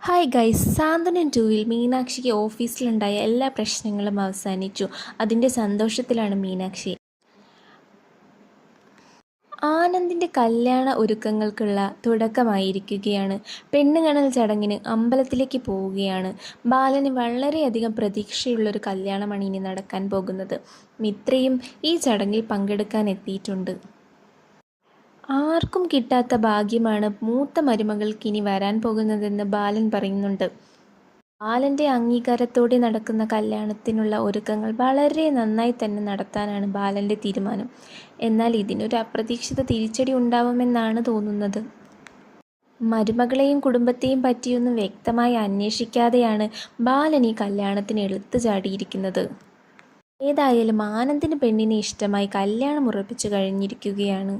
Hi guys സാന്ത്വനം ടൂവിൽ മീനാക്ഷിക്ക് ഓഫീസിലുണ്ടായ എല്ലാ പ്രശ്നങ്ങളും അവസാനിച്ചു. അതിന്റെ സന്തോഷത്തിലാണ് മീനാക്ഷി. ആനന്ദിന്റെ കല്യാണ ഒരുക്കങ്ങൾക്കുള്ള തുടക്കമായിരിക്കുകയാണ്. പെണ്ണുകണൽ ചടങ്ങിന് അമ്പലത്തിലേക്ക് പോവുകയാണ്. ബാലന് വളരെയധികം പ്രതീക്ഷയുള്ളൊരു കല്യാണമാണ് ഇനി നടക്കാൻ പോകുന്നത്. മിത്രയും ഈ ചടങ്ങിൽ പങ്കെടുക്കാൻ എത്തിയിട്ടുണ്ട്. ആർക്കും കിട്ടാത്ത ഭാഗ്യമാണ് മൂത്ത മരുമകൾക്ക് ഇനി വരാൻ പോകുന്നതെന്ന് ബാലൻ പറയുന്നുണ്ട്. ബാലന്റെ അംഗീകാരത്തോടെ നടക്കുന്ന കല്യാണത്തിനുള്ള ഒരുക്കങ്ങൾ വളരെ നന്നായി തന്നെ നടത്താനാണ് ബാലന്റെ തീരുമാനം. എന്നാൽ ഇതിനൊരു അപ്രതീക്ഷിത തിരിച്ചടി ഉണ്ടാവുമെന്നാണ് തോന്നുന്നത്. മരുമകളെയും കുടുംബത്തെയും പറ്റിയൊന്നും വ്യക്തമായി അന്വേഷിക്കാതെയാണ് ബാലൻ ഈ കല്യാണത്തിന് എളുത്തു ചാടിയിരിക്കുന്നത്. ഏതായാലും ആനന്ദിന് പെണ്ണിനെ ഇഷ്ടമായി കല്യാണം ഉറപ്പിച്ചു കഴിഞ്ഞിരിക്കുകയാണ്.